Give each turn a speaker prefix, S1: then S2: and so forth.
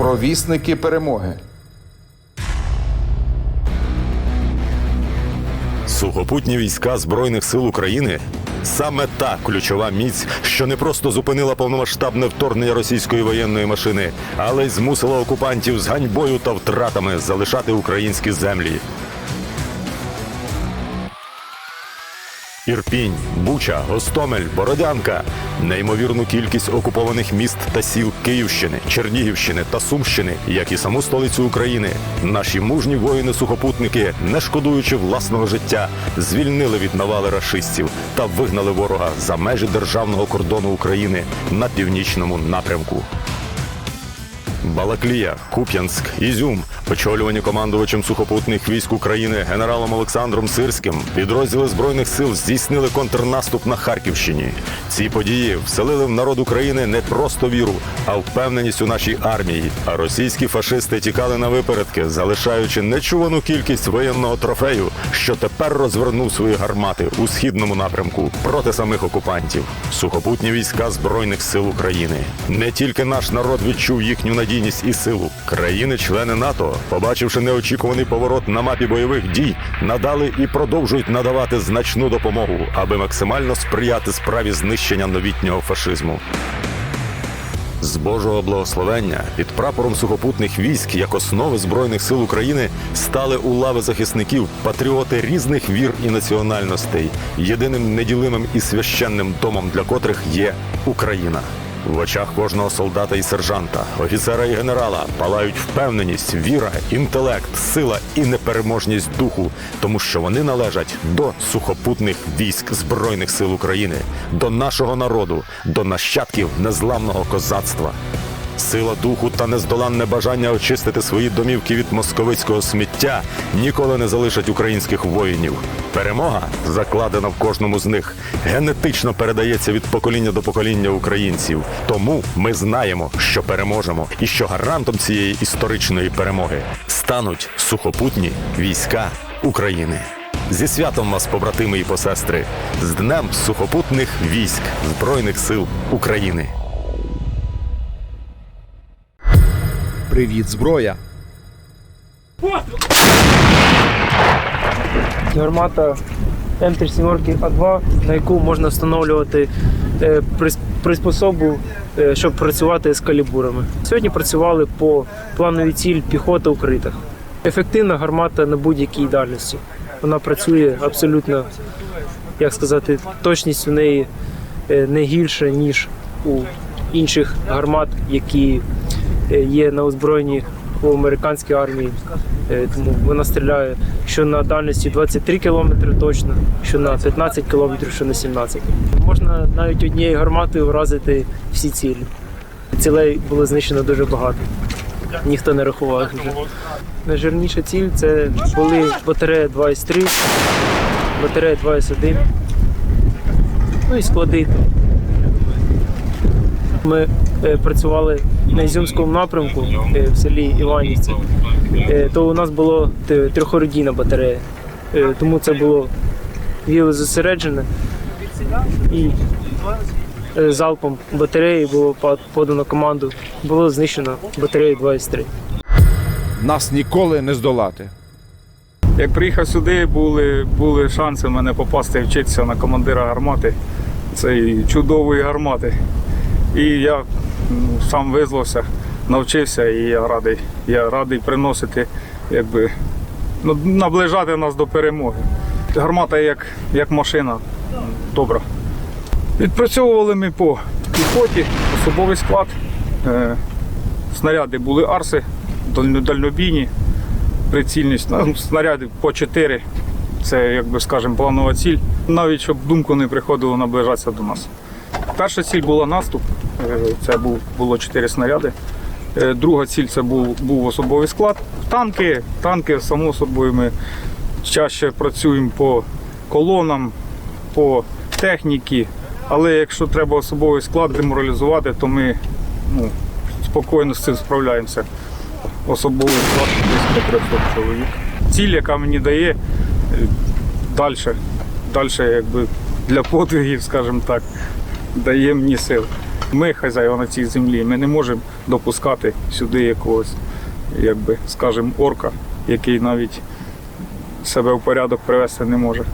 S1: Провісники перемоги.
S2: Сухопутні війська Збройних сил України саме та ключова міць, що не просто зупинила повномасштабне вторгнення російської воєнної машини, але й змусила окупантів з ганьбою та втратами залишати українські землі. Ірпінь, Буча, Гостомель, Бородянка. Неймовірну кількість окупованих міст та сіл Київщини, Чернігівщини та Сумщини, як і саму столицю України. Наші мужні воїни-сухопутники, не шкодуючи власного життя, звільнили від навали рашистів та вигнали ворога за межі державного кордону України на північному напрямку. Балаклія, Куп'янськ, Ізюм, очолювані командувачем сухопутних військ України генералом Олександром Сирським, підрозділи збройних сил здійснили контрнаступ на Харківщині. Ці події вселили в народ України не просто віру, а впевненість у нашій армії. А російські фашисти тікали на випередки, залишаючи нечувану кількість воєнного трофею, що тепер розвернув свої гармати у східному напрямку проти самих окупантів. Сухопутні війська збройних сил України. Не тільки наш народ відчув їхню надійність і силу. Країни-члени НАТО, побачивши неочікуваний поворот на мапі бойових дій, надали і продовжують надавати значну допомогу, аби максимально сприяти справі знищення новітнього фашизму. З Божого благословення під прапором сухопутних військ як основи збройних сил України стали у лави захисників патріоти різних вір і національностей. Єдиним неділимим і священним домом для котрих є Україна. В очах кожного солдата і сержанта, офіцера і генерала палають впевненість, віра, інтелект, сила і непереможність духу, тому що вони належать до сухопутних військ збройних сил України, до нашого народу, до нащадків незламного козацтва. Сила духу та нездоланне бажання очистити свої домівки від московицького сміття ніколи не залишать українських воїнів. Перемога, закладена в кожному з них, генетично передається від покоління до покоління українців. Тому ми знаємо, що переможемо, і що гарантом цієї історичної перемоги стануть сухопутні війська України. Зі святом вас, побратими і посестри, з Днем сухопутних військ Збройних сил України.
S1: Привіт, зброя!
S3: гармата М37 А2, на яку можна встановлювати е, прис- приспособу, е, щоб працювати з калібурами. Сьогодні працювали по плановій ціль піхота укритих. Ефективна гармата на будь-якій дальності. Вона працює абсолютно, як сказати, точність у неї е, не гірша, ніж у інших гармат, які є на озброєнні у американській армії. Е, Тому вона стріляє що на дальності 23 км точно, що на 15 км, що на 17 Можна навіть однією гарматою вразити всі цілі. Цілей було знищено дуже багато. Ніхто не рахував вже. Найжирніша ціль це були батарея 2С3, батарея 2С1, ну і склади. Ми е, працювали на Ізюмському напрямку е, в селі Іванівці, е, то у нас було т- трьохородійна батарея. Е, Тому це було віло зосереджене і залпом батареї було подано команду. Було знищено батарею 23.
S1: Нас ніколи не здолати.
S4: Як приїхав сюди, були, були шанси в мене попасти і вчитися на командира гармати цієї чудової гармати. І я сам визвався, навчився і я радий. Я радий приносити, якби, ну, наближати нас до перемоги. Гармата як, як машина добра. Відпрацьовували ми по піхоті, особовий склад. Е, снаряди були арси, дальнобійні прицільність. Ну, снаряди по 4. Це, як би планова ціль. Навіть щоб думку не приходило наближатися до нас. Перша ціль була наступ. Е, Це було 4 снаряди. Е, Друга ціль це був, був особовий склад. Танки, танки, само собою, ми чаще працюємо по колонам, по техніці. Але якщо треба особовий склад деморалізувати, то ми ну, спокійно з цим справляємося особовий склад десь до 300 чоловік. Ціль, яка мені дає далі, далі якби для подвигів, скажімо так, дає мені сил. Ми хазяїва цій землі. Ми не можемо допускати сюди якогось, якби, скажімо, орка, який навіть себе в порядок привести не може.